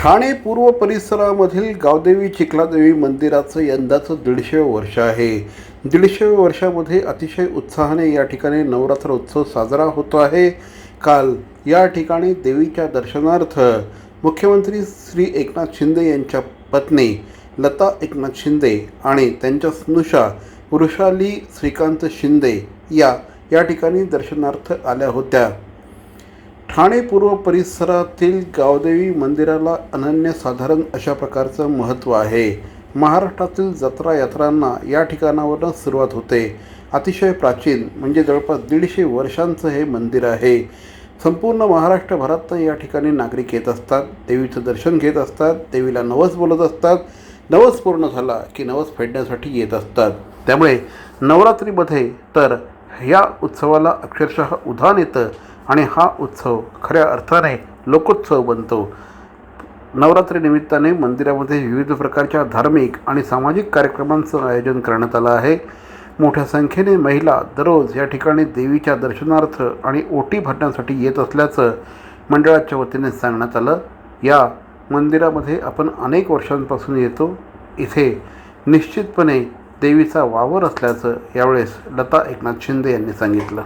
ठाणे पूर्व परिसरामधील गावदेवी चिखलादेवी मंदिराचं यंदाचं दीडशे वर्ष आहे. दीडशे वर्षामध्ये अतिशय उत्साहाने या ठिकाणी नवरात्र उत्सव साजरा होतो आहे. काल या ठिकाणी देवीच्या दर्शनार्थ मुख्यमंत्री श्री एकनाथ शिंदे यांच्या पत्नी लता एकनाथ शिंदे आणि त्यांच्या स्नुषा वृषाली श्रीकांत शिंदे या या ठिकाणी दर्शनार्थ आल्या होत्या. ठाणे पूर्व परिसरातील गावदेवी मंदिराला अनन्यसाधारण अशा प्रकारचं महत्त्व आहे. महाराष्ट्रातील जत्रा यात्रांना या ठिकाणावरनं सुरुवात होते. अतिशय प्राचीन म्हणजे जवळपास दीडशे वर्षांचं हे मंदिर आहे. संपूर्ण महाराष्ट्रभरातनं या ठिकाणी नागरिक येत असतात देवीचं दर्शन घेत असतात देवीला नवस बोलत असतात. नवस पूर्ण झाला की नवस फेडण्यासाठी येत असतात. त्यामुळे नवरात्रीमध्ये तर ह्या उत्सवाला अक्षरशः उधाण येतं. आणि हा उत्सव खऱ्या अर्थाने लोकोत्सव बनतो. नवरात्री निमित्ताने मंदिरामध्ये विविध प्रकारच्या धार्मिक आणि सामाजिक कार्यक्रमांचं आयोजन करण्यात आलं आहे. मोठ्या संख्येने महिला दररोज या ठिकाणी देवीच्या दर्शनार्थ आणि ओटी भरण्यासाठी येत असल्याचं मंडळाच्या वतीने सांगण्यात आलं. या मंदिरामध्ये आपण अनेक वर्षांपासून येतो. इथे निश्चितपणे देवीचा वावर असल्याचं यावेळेस लता एकनाथ शिंदे यांनी सांगितलं.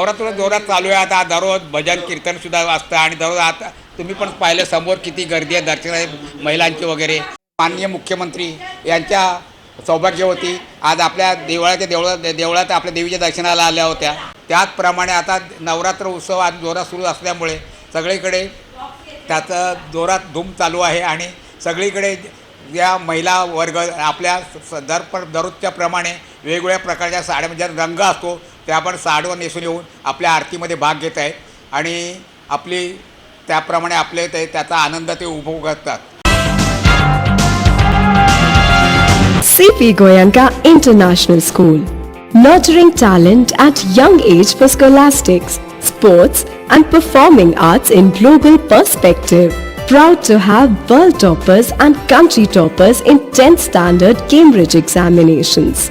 नवरात्र जोरात चालू आहे. आता दररोज भजन कीर्तन सुद्धा असतं आणि दररोज आता तुम्ही पण पाहिलं समोर किती गर्दी आहे दर्शन आहे महिलांची वगैरे. माननीय मुख्यमंत्री यांच्या सौभाग्य होती आज आपल्या देवळाच्या देवळा देवळात आपल्या देवीच्या दर्शनाला आल्या होत्या. त्याचप्रमाणे आता नवरात्र उत्सव आज जोरात सुरू असल्यामुळे सगळीकडे त्याचं जोरात धूम चालू आहे आणि सगळीकडे या महिला वर्ग आपल्या स- दर पर दररोजच्या प्रमाणे वेगवेगळ्या प्रकारच्या साड्या म्हणजे रंग असतो. ते आपण साडवं नेसून येऊन आपल्या आरतीमध्ये भाग घेत आहेत. आणि आपली त्याप्रमाणे आपले ते त्याचा आनंद ते उपभोगतात. C P Goenka international school nurturing talent at young age for scholastics sports and performing arts in global perspective proud to have world toppers and country toppers in tenth standard Cambridge examinations